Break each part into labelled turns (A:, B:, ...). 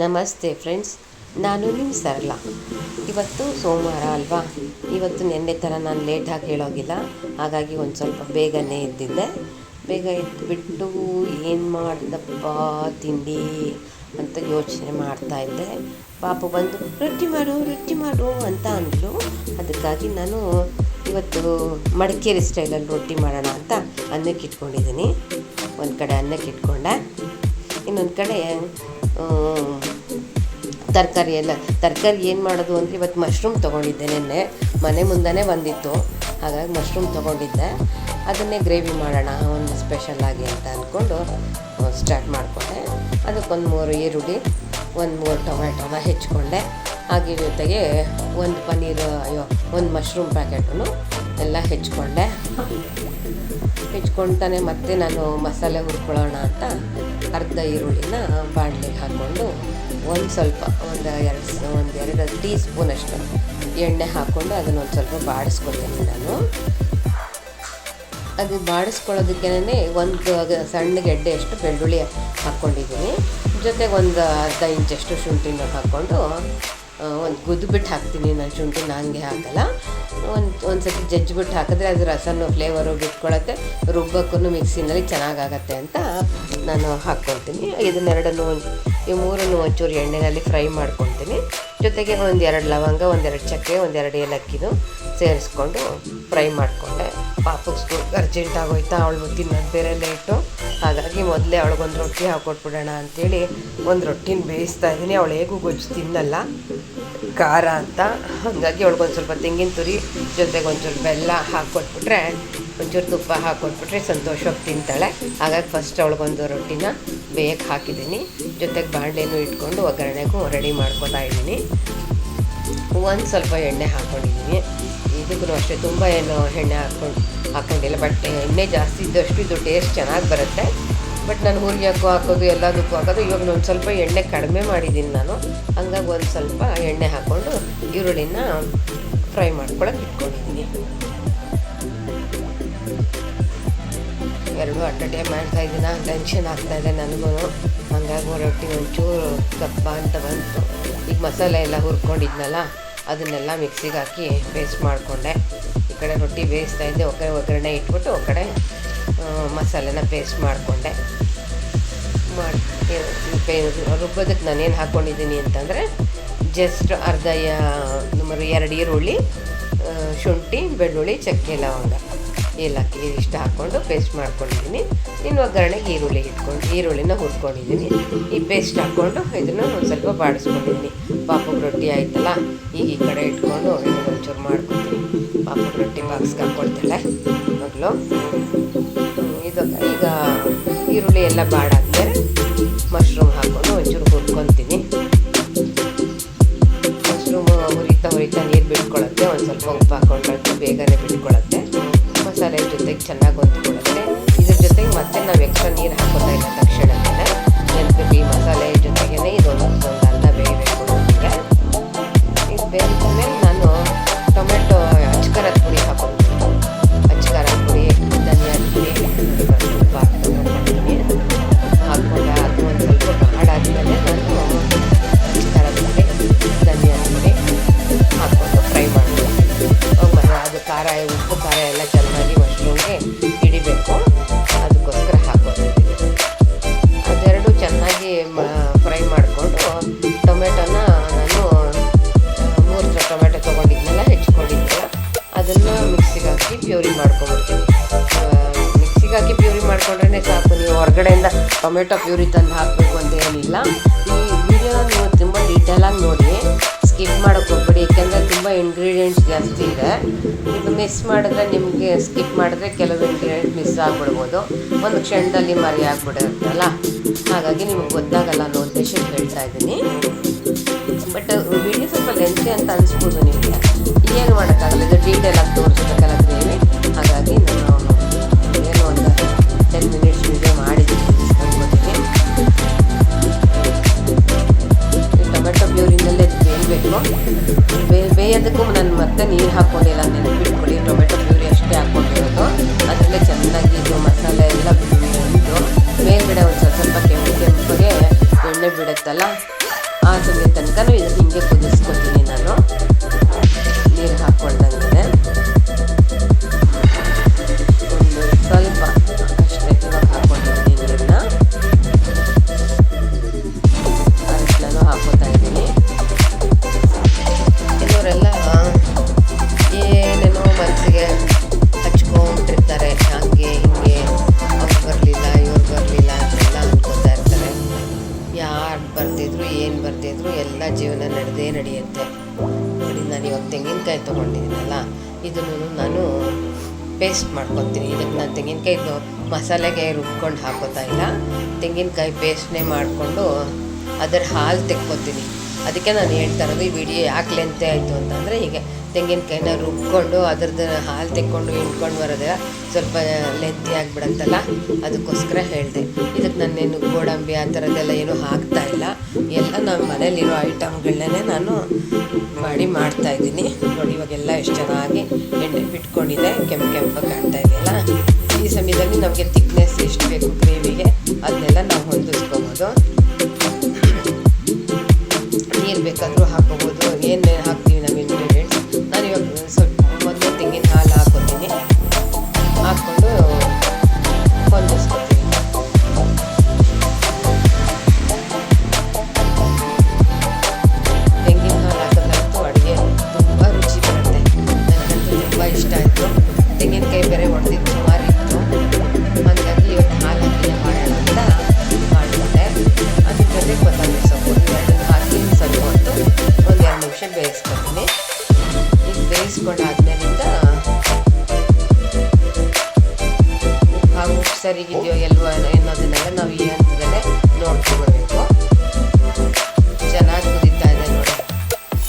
A: ನಮಸ್ತೆ ಫ್ರೆಂಡ್ಸ್, ನಾನು ನಿಮ್ಮ ಸರಳ. ಇವತ್ತು ಸೋಮವಾರ ಅಲ್ವಾ? ಇವತ್ತು ನಿನ್ನೆ ಥರ ನಾನು ಲೇಟಾಗಿ ಹೇಳೋಗಿಲ್ಲ ಹಾಗಾಗಿ ಒಂದು ಸ್ವಲ್ಪ ಬೇಗನೆ ಇದ್ದಿದ್ದೆ ಬೇಗ ಎದ್ದುಬಿಟ್ಟು ಏನು ಮಾಡಿದಪ್ಪ ತಿಂಡಿ ಅಂತ ಯೋಚನೆ ಮಾಡ್ತಾ ಇದ್ದೆ. ಪಾಪು ಬಂದು, ರೊಟ್ಟಿ ಮಾಡು ರೊಟ್ಟಿ ಮಾಡು ಅಂತ ಅಂದಳು ಅದಕ್ಕಾಗಿ ನಾನು ಇವತ್ತು ಮಡಿಕೇರಿ ಸ್ಟೈಲಲ್ಲಿ ರೊಟ್ಟಿ ಮಾಡೋಣ ಅಂತ ಅನ್ನಕ್ಕೆ ಇಟ್ಕೊಂಡಿದ್ದೀನಿ. ಒಂದು ಕಡೆ ಅನ್ನಕ್ಕೆ ಇಟ್ಕೊಂಡೆ. ಇನ್ನೊಂದು ಕಡೆ ತರಕಾರಿ ಎಲ್ಲ, ತರಕಾರಿ ಏನು ಮಾಡೋದು ಅಂದರೆ ಇವತ್ತು ಮಶ್ರೂಮ್ ತೊಗೊಂಡಿದ್ದೆ ನಿನ್ನೆ. ಮನೆ ಮುಂದೆ ಬಂದಿತ್ತು. ಹಾಗಾಗಿ ಮಶ್ರೂಮ್ ತೊಗೊಂಡಿದ್ದೆ. ಅದನ್ನೇ ಗ್ರೇವಿ ಮಾಡೋಣ, ಒಂದು ಸ್ಪೆಷಲಾಗಿ ಅಂತ ಅಂದ್ಕೊಂಡು ಸ್ಟಾರ್ಟ್ ಮಾಡಿಕೊಂಡೆ. ಅದಕ್ಕೊಂದು ಮೂರು ಈರುಳ್ಳಿ, ಒಂದು ಮೂರು ಟೊಮೆಟೊನ ಹೆಚ್ಕೊಂಡೆ ಹಾಗೆ ಜೊತೆಗೆ ಒಂದು ಪನ್ನೀರು, ಅಯ್ಯೋ, ಒಂದು ಮಶ್ರೂಮ್ ಪ್ಯಾಕೆಟನ್ನು ಎಲ್ಲ ಹೆಚ್ಕೊಂಡೆ. ಹೆಚ್ಕೊಳ್ತಾನೆ ಮತ್ತೆ ನಾನು ಮಸಾಲೆ ಹುರ್ಕೊಳ್ಳೋಣ ಅಂತ ಅರ್ಧ ಈರುಳ್ಳಿನ ಬಾಣಲೆಗೆ ಹಾಕ್ಕೊಂಡು ಒಂದು ಸ್ವಲ್ಪ, ಒಂದು ಎರಡು ಒಂದು ಎರಡು ಟೀ ಸ್ಪೂನಷ್ಟು ಎಣ್ಣೆ ಹಾಕ್ಕೊಂಡು ಅದನ್ನು ಒಂದು ಸ್ವಲ್ಪ ಬಾಡಿಸ್ಕೊಳ್ತೀನಿ ನಾನು. ಅದು ಬಾಡಿಸ್ಕೊಳ್ಳೋದಕ್ಕೇನೆ ಒಂದು ಸಣ್ಣ ಗೆಡ್ಡೆಯಷ್ಟು ಬೆಳ್ಳುಳ್ಳಿ ಹಾಕ್ಕೊಂಡಿದ್ದೀನಿ. ಜೊತೆಗೆ ಒಂದು ಅರ್ಧ ಇಂಚಷ್ಟು ಶುಂಠಿನ ಹಾಕ್ಕೊಂಡು ಒಂದು ಗುದ್ದುಬಿಟ್ಟು ಹಾಕ್ತೀನಿ ನಾನು ಶುಂಠಿ ನಂಗೆ ಹಾಕಲ್ಲ. ಒಂದು ಒಂದು ಸತಿ ಜಜ್ಜಿಬಿಟ್ಟು ಹಾಕಿದ್ರೆ ಅದು ರಸನೂ ಫ್ಲೇವರು ಬಿಟ್ಕೊಳತ್ತೆ ರುಬ್ಬಕ್ಕೂ ಮಿಕ್ಸಿನಲ್ಲಿ ಚೆನ್ನಾಗಾಗತ್ತೆ ಅಂತ ನಾನು ಹಾಕ್ಕೊಳ್ತೀನಿ. ಇದನ್ನೆರಡನ್ನು ಈ ಮೂರನ್ನು ಒಂಚೂರು ಎಣ್ಣೆಯಲ್ಲಿ ಫ್ರೈ ಮಾಡ್ಕೊಳ್ತೀನಿ. ಜೊತೆಗೆ ಒಂದೆರಡು ಲವಂಗ ಒಂದೆರಡು ಚಕ್ಕೆ ಒಂದೆರಡು ಏಲಕ್ಕಿನೂ ಸೇರಿಸ್ಕೊಂಡು ಫ್ರೈ ಮಾಡಿಕೊಂಡೆ. ಪಾಪಕ್ಕೆ ಸ್ಕೂಲ್ ಅರ್ಜೆಂಟ್ ಆಗೋಯ್ತಾ, ಅವಳು ತಿನ್ನೋದು ಬೇರೆ ಲೇಟು ಹಾಗಾಗಿ ಮೊದಲೇ ಅವಳಿಗೊಂದು ರೊಟ್ಟಿ ಹಾಕ್ಕೊಟ್ಬಿಡೋಣ ಅಂಥೇಳಿ ಒಂದು ರೊಟ್ಟಿನ ಬೇಯಿಸ್ತಾ ಇದ್ದೀನಿ. ಅವಳು ಹೇಗೂ ಗೊಜ್ಜು ತಿನ್ನಲ್ಲ, ಖಾರ ಅಂತ. ಹಾಗಾಗಿ ಅವಳಿಗೊಂದು ಸ್ವಲ್ಪ ತೆಂಗಿನ ತುರಿ ಜೊತೆಗೆ ಒಂಚೂರು ಬೆಲ್ಲ ಹಾಕ್ಕೊಟ್ಬಿಟ್ರೆ ಒಂಚೂರು ತುಪ್ಪ ಹಾಕ್ಕೊಟ್ಬಿಟ್ರೆ ಸಂತೋಷವಾಗಿ ತಿಂತಾಳೆ. ಹಾಗಾಗಿ ಫಸ್ಟ್ ಅವಳಿಗೊಂದು ರೊಟ್ಟಿನ ಬೇಯಕ್ಕೆ ಹಾಕಿದ್ದೀನಿ. ಜೊತೆಗೆ ಬಾಣಲೆನೂ ಇಟ್ಕೊಂಡು ಒಗ್ಗರಣೆಗೂ ರೆಡಿ ಮಾಡ್ಕೊತಾ ಇದ್ದೀನಿ. ಒಂದು ಸ್ವಲ್ಪ ಎಣ್ಣೆ ಹಾಕ್ಕೊಂಡಿದ್ದೀನಿ ಇದಕ್ಕೂ ಅಷ್ಟೇ ತುಂಬ ಏನು ಎಣ್ಣೆ ಹಾಕೊಂಡು ಹಾಕೊಂಡಿಲ್ಲ. ಬಟ್ ಎಣ್ಣೆ ಜಾಸ್ತಿ ಇದ್ದಷ್ಟು ಇದು ಟೇಸ್ಟ್ ಚೆನ್ನಾಗಿ ಬರುತ್ತೆ. ಬಟ್ ನಾನು ಹುರಿಯೋಕ್ಕೂ ಹಾಕೋದು, ಎಲ್ಲದಕ್ಕೂ ಹಾಕೋದು. ಇವಾಗ ನಾನು ಸ್ವಲ್ಪ ಎಣ್ಣೆ ಕಡಿಮೆ ಮಾಡಿದ್ದೀನಿ ನಾನು. ಹಂಗಾಗಿ ಒಂದು ಸ್ವಲ್ಪ ಎಣ್ಣೆ ಹಾಕ್ಕೊಂಡು ಈರುಳ್ಳಿನ ಫ್ರೈ ಮಾಡ್ಕೊಳಕ್ಕೆ ಇಟ್ಕೊಂಡಿದ್ದೀನಿ ಎರಡು ಅಟ್ಟಟೆ ಮಾಡ್ತಾ ಇದ್ದೀನ? ಟೆನ್ಷನ್ ಆಗ್ತಾಯಿದೆ ನನಗೂ ಹಂಗಾಗಿ ರೊಟ್ಟಿ ಒಂಚೂರು ಕಪ್ಪ ಅಂತ ಬಂತು. ಈಗ ಮಸಾಲೆ ಎಲ್ಲ ಹುರ್ಕೊಂಡಿದ್ನಲ್ಲ? ಅದನ್ನೆಲ್ಲ ಮಿಕ್ಸಿಗೆ ಹಾಕಿ ಪೇಸ್ಟ್ ಮಾಡಿಕೊಂಡೆ. ಈ ಕಡೆ ರೊಟ್ಟಿ ಬೇಯಿಸ್ತಾ ಇದ್ದೆ, ಒಗ್ಗರಣೆ ಒಗ್ಗರಣೆ ಇಟ್ಬಿಟ್ಟು ಒ ಕಡೆ ಮಸಾಲೆನ ಪೇಸ್ಟ್ ಮಾಡಿಕೊಂಡೆ. ಮಾಡಿ ರುಬ್ಬೋದಕ್ಕೆ ನಾನೇನು ಹಾಕ್ಕೊಂಡಿದ್ದೀನಿ ಅಂತಂದರೆ ಜಸ್ಟ್ ಅರ್ಧ ಎರಡು ಈರುಳ್ಳಿ ಶುಂಠಿ, ಬೆಳ್ಳುಳ್ಳಿ, ಚಕ್ಕೆ, ಲವಂಗ. ಏಲಕ್ಕಿ ಇಷ್ಟು ಹಾಕ್ಕೊಂಡು ಪೇಸ್ಟ್ ಮಾಡ್ಕೊಂಡಿದ್ದೀನಿ. ಇನ್ನು ಒಗ್ಗರಣೆಗೆ ಈರುಳ್ಳಿ ಇಟ್ಕೊಂಡು ಈರುಳ್ಳಿನ ಹುರ್ಕೊಂಡಿದ್ದೀನಿ. ಈ ಪೇಸ್ಟ್ ಹಾಕ್ಕೊಂಡು ಇದನ್ನು ಒಂದು ಸ್ವಲ್ಪ ಬಾಡಿಸ್ಕೊಂಡಿದ್ದೀನಿ. ಪಾಪಕ್ಕೆ ರೊಟ್ಟಿ ಆಯ್ತಲ್ಲ ಈಗ ಈ ಕಡೆ ಇಟ್ಕೊಂಡು ಒಂಚೂರು ಮಾಡ್ಕೊತೀನಿ. ಪಾಪಗೆ ರೊಟ್ಟಿ ಬಾಕ್ಸ್ಗೆ ಹಾಕ್ಕೊಳ್ತಾಳೆ ಮಗಳು ಇದು ಈಗ ಈರುಳ್ಳಿ ಎಲ್ಲ ಬಾಡಾದ್ಮೇಲೆ ಖಾರ ಉಪ್ಪು ಖಾರ ಎಲ್ಲ ಚೆನ್ನಾಗಿ ಮಶ್ರೂಮ್ಗೆ ಹಿಡಿಬೇಕು. ಅದಕ್ಕೋಸ್ಕರ ಹಾಕ್ಕೊಳ್ತೀನಿ ಅದೆರಡು ಚೆನ್ನಾಗಿ ಫ್ರೈ ಮಾಡಿಕೊಂಡು ಟೊಮೆಟೊನ ನಾನು ಮೂರು ಟೊಮೆಟೊ ತೊಗೊಂಡಿದ್ದೆಲ್ಲ ಹೆಚ್ಕೊಂಡಿದ್ದೆ. ಅದನ್ನು ಮಿಕ್ಸಿಗೆ ಹಾಕಿ ಪ್ಯೂರಿ ಮಾಡ್ಕೊಂಬಿಡ್ತೀನಿ. ಮಿಕ್ಸಿಗೆ ಹಾಕಿ ಪ್ಯೂರಿ ಮಾಡ್ಕೊಂಡ್ರೆ ಸಾಕು. ನೀವು ಹೊರಗಡೆಯಿಂದ ಟೊಮೆಟೊ ಪ್ಯೂರಿ ತಂದು ಹಾಕಬೇಕು ಅಂತ ಏನಿಲ್ಲ. ಈ ವಿಡಿಯೋನ ನೀವು ತುಂಬ ಡೀಟೇಲಾಗಿ ನೋಡಿ. ಸ್ಕಿಪ್ ಮಾಡೋಕ್ಕೆ ಹೋಗ್ಬೇಡಿ. ಏಕೆಂದರೆ ತುಂಬ ಇಂಗ್ರೀಡಿಯೆಂಟ್ಸ್ ಜಾಸ್ತಿ ಇದೆ. ಇದು ಮಿಸ್ ಮಾಡಿದ್ರೆ ನಿಮಗೆ ಸ್ಕಿಪ್ ಮಾಡಿದ್ರೆ ಕೆಲವು ಇಂಗ್ರೀಡಿಯೆಂಟ್ ಮಿಸ್ ಆಗಿಬಿಡ್ಬೋದು. ಒಂದು ಕ್ಷಣದಲ್ಲಿ ಮರಿ ಆಗಿಬಿಡುತ್ತಲ್ಲ? ಹಾಗಾಗಿ ನಿಮಗೆ ಗೊತ್ತಾಗಲ್ಲ ಅನ್ನೋ ಉದ್ದೇಶಕ್ಕೆ ಹೇಳ್ತಾ ಇದ್ದೀನಿ. ಬಟ್ ವಿಡಿಯೋ ಸ್ವಲ್ಪ ಲೆಂತಿ ಅಂತ ಅನಿಸ್ಬೋದು ನಿಮಗೆ. ಏನು ಮಾಡೋಕ್ಕಾಗಲ್ಲ? ಇದು ಡೀಟೇಲಾಗಿ ತೋರಿಸ್ಬೇಕಲ್ಲ ಗ್ರೇವಿ ಹಾಗಾಗಿ ನಾನು ಸಮಯ ತನಕ ಇದು ಹಿಂಗೆ ಕುದಿಸ್ಕೊತೀನಿ ನಾನು. ನೀರು ಹಾಕ್ಕೊಂಡಂಗೆ ಇದನ್ನು ನಾನು ಪೇಸ್ಟ್ ಮಾಡ್ಕೊತೀನಿ. ಇದಕ್ಕೆ ನಾನು ತೆಂಗಿನಕಾಯಿದು ಮಸಾಲೆಗೆ ರುಬ್ಕೊಂಡು ಹಾಕೋತಾ ಇಲ್ಲ. ತೆಂಗಿನಕಾಯಿ ಪೇಸ್ಟ್ನೇ ಮಾಡಿಕೊಂಡು ಅದರ ಹಾಲು ತೆಕ್ಕೋತೀನಿ. ಅದಕ್ಕೆ ನಾನು ಹೇಳ್ತಾ ಇರೋದು, ಈ ವಿಡಿಯೋ ಯಾಕೆ ಲೆಂತೆ ಆಯಿತು ಅಂತಂದರೆ, ಹೀಗೆ ತೆಂಗಿನಕಾಯಿನ ರುಬ್ಕೊಂಡು, ಅದ್ರದ್ದು ಹಾಲು ತೆಕ್ಕೊಂಡು, ಹಿಂಡ್ಕೊಂಡು ಬರೋದೇ ಸ್ವಲ್ಪ ಲೆಂತಿ ಆಗಿಬಿಡತ್ತಲ್ಲ? ಅದಕ್ಕೋಸ್ಕರ ಹೇಳಿದೆ. ಇದಕ್ಕೆ ನಾನೇನು ಗೋಡಂಬಿ ಆ ಥರದ್ದೆಲ್ಲ ಏನೂ ಹಾಕ್ತಾ ಇಲ್ಲ. ಎಲ್ಲ ನಮ್ಮ ಮನೇಲಿರೋ ಐಟಮ್ಗಳನ್ನೇ ನಾನು ಮಾಡಿ ಮಾಡ್ತಾ ಇದ್ದೀನಿ. ನೋಡಿ, ಇವಾಗೆಲ್ಲ ಎಷ್ಟು ಚೆನ್ನಾಗಿ ಎಣ್ಣೆ ಬಿಟ್ಕೊಂಡಿದೆ. ಕೆಂಪು ಕೆಂಪಾಗಿ ಕಾಣ್ತಾ ಇದೆಯಲ್ಲ? ಈ ಸಮಯದಲ್ಲಿ ನಮಗೆ ತಿಕ್ನೆಸ್ ಎಷ್ಟು ಬೇಕು ಬೇಯಿಸ್ಕೊತೀನಿ. ಈಗ ಬೇಯಿಸ್ಕೊಂಡಾದ್ಮೇಲಿಂದ ಹಾಗೂ ಉಪ್ಪು ಸರಿಗಿದೆಯೋ ಎಲ್ವೋ ಅನ್ನೋದನ್ನೆಲ್ಲ ನಾವು ಈ ಹಂತದಲ್ಲೇ ನೋಡ್ಕೊಬರ್ಬೇಕು ಚೆನ್ನಾಗಿ ಕುದೀತಾ ಇದೆ ನೋಡಿ.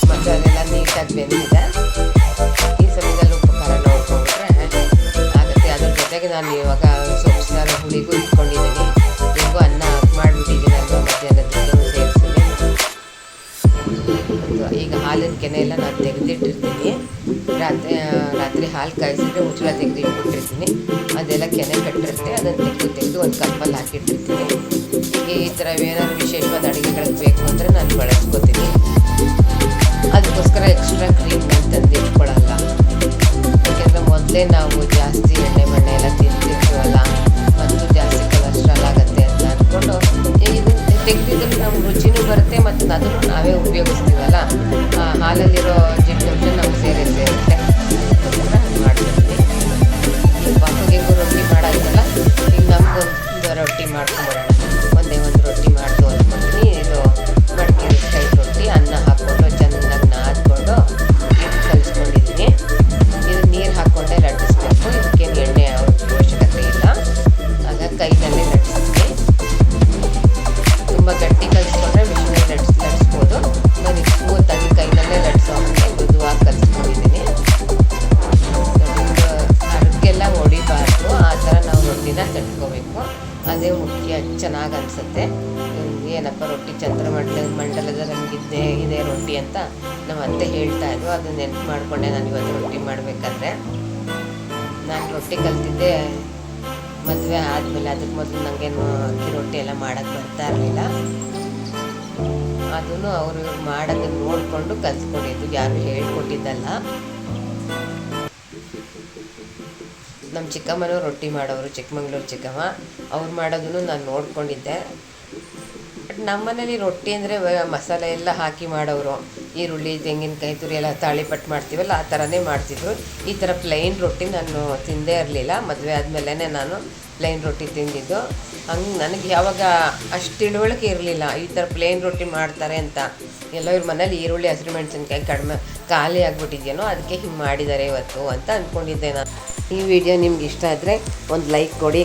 A: ಮಸಾಲೆಲ್ಲ ನೀಟಾಗಿ ಬೆಂದಿದೆ. ಈ ಸಮಯದಲ್ಲಿ ಉಪ್ಪು ನೋಡ್ಕೊಂಡ್ರೆ ಆಗುತ್ತೆ. ಅದ್ರ ಜೊತೆಗೆ ನಾನು ಇವಾಗ ಸೊಪ್ಪು ಸಾರು ಹುಳಿಗೂ ಇಟ್ಕೊಂಡಿದ್ದೀನಿ. ಹಾಲಿನ ಕೆನೆ ಎಲ್ಲ ನಾನು ತೆಗೆದಿಟ್ಟಿರ್ತೀನಿ. ರಾತ್ರಿ ರಾತ್ರಿ ಹಾಲು ಕಾಯಿಸಿದ್ರೆ ಮುಚ್ಚಳ ತೆಗೆದು ಇಟ್ಬಿಟ್ಟಿರ್ತೀನಿ ಅದೆಲ್ಲ ಕೆನೆ ಕಟ್ಟಿರುತ್ತೆ, ಅದನ್ನು ತೆಗೆದು ತೆಗೆದು ಒಂದು ಕಪ್ಪಲ್ಲಿ ಹಾಕಿಟ್ಟಿರ್ತೀನಿ ಹೀಗೆ ಈ ಥರ ಏನಾದ್ರು ವಿಶೇಷವಾದ ಅಡುಗೆಗಳಿಗೆ ಬೇಕು ಅಂದರೆ ನಾನು ಬಳಸ್ಕೊತೀನಿ. ಅದಕ್ಕೋಸ್ಕರ ಎಕ್ಸ್ಟ್ರಾ ಕ್ರೀಮ್ ತಂದು ಇಟ್ಕೊಳ್ಳಲ್ಲ ಯಾಕೆಂದರೆ ಮೊದಲೇ ನಾವು ಜಾಸ್ತಿ ಎಣ್ಣೆ, ಮಣ್ಣೆ ಎಲ್ಲ ತಿಂತಿರ್ತೀವಲ್ಲ ನಮ್ಮ ಅತ್ತೆ ಹೇಳ್ತಾ ಇದ್ರು, ಅದನ್ನ ನೆನಪು ಮಾಡಿಕೊಂಡೆ ನಾನು ಇವತ್ತು ರೊಟ್ಟಿ ಮಾಡಬೇಕಾದ್ರೆ. ನಾನು ರೊಟ್ಟಿ ಕಲ್ತಿದ್ದೆ, ಮದುವೆ ಆದಮೇಲೆ ಅದಕ್ಕೆ ಮೊದಲು ನನಗೇನು ಅಕ್ಕಿ ರೊಟ್ಟಿ ಎಲ್ಲ ಮಾಡೋಕ್ಕೆ ಬರ್ತಾ ಇರಲಿಲ್ಲ. ಅದನ್ನು ಅವರು ಇವ್ರು ಮಾಡೋದನ್ನ ನೋಡಿಕೊಂಡು ಕಲ್ತ್ಕೊಂಡಿದ್ದು ಯಾರು ಹೇಳ್ಕೊಟ್ಟಿದ್ದಲ್ಲ. ನಮ್ಮ ಚಿಕ್ಕಮ್ಮನೂ ರೊಟ್ಟಿ ಮಾಡೋರು, ಚಿಕ್ಕಮಂಗ್ಳೂರು ಚಿಕ್ಕಮ್ಮ. ಅವ್ರು ಮಾಡೋದನ್ನು ನಾನು ನೋಡ್ಕೊಂಡಿದ್ದೆ. ಬಟ್ ನಮ್ಮನೇಲಿ ರೊಟ್ಟಿ ಅಂದರೆ, ಮಸಾಲೆ ಎಲ್ಲ ಹಾಕಿ ಮಾಡೋರು. ಈರುಳ್ಳಿ, ತೆಂಗಿನಕಾಯಿ, ತುರಿ ಎಲ್ಲ ತಾಳಿಪಟ್ಟು ಮಾಡ್ತೀವಲ್ಲ, ಆ ಥರನೇ ಮಾಡ್ತಿದ್ರು. ಈ ಥರ ಪ್ಲೈನ್ ರೊಟ್ಟಿ ನಾನು ತಿಂದೇ ಇರಲಿಲ್ಲ. ಮದುವೆ ಆದಮೇಲೆ ನಾನು ಪ್ಲೈನ್ ರೊಟ್ಟಿ ತಿಂದಿದ್ದು. ಹಂಗೆ ನನಗೆ ಯಾವಾಗ ಅಷ್ಟು ತಿಳುವಳಿಕೆ ಇರಲಿಲ್ಲ. ಈ ಥರ ಪ್ಲೇನ್ ರೊಟ್ಟಿ ಮಾಡ್ತಾರೆ ಅಂತ ಎಲ್ಲೋ ಇವ್ರ ಮನೇಲಿ ಈರುಳ್ಳಿ, ಹಸಿರು ಮೆಣಸಿನ್ಕಾಯಿ ಕಡಿಮೆ ಖಾಲಿ ಆಗಿಬಿಟ್ಟಿದ್ಯೇನೋ, ಅದಕ್ಕೆ ಹಿಂಗೆ ಮಾಡಿದ್ದಾರೆ ಇವತ್ತು ಅಂತ ಅಂದ್ಕೊಂಡಿದ್ದೆ ನಾನು. ಈ ವಿಡಿಯೋ ನಿಮ್ಗೆ ಇಷ್ಟ ಆದರೆ ಒಂದು ಲೈಕ್ ಕೊಡಿ.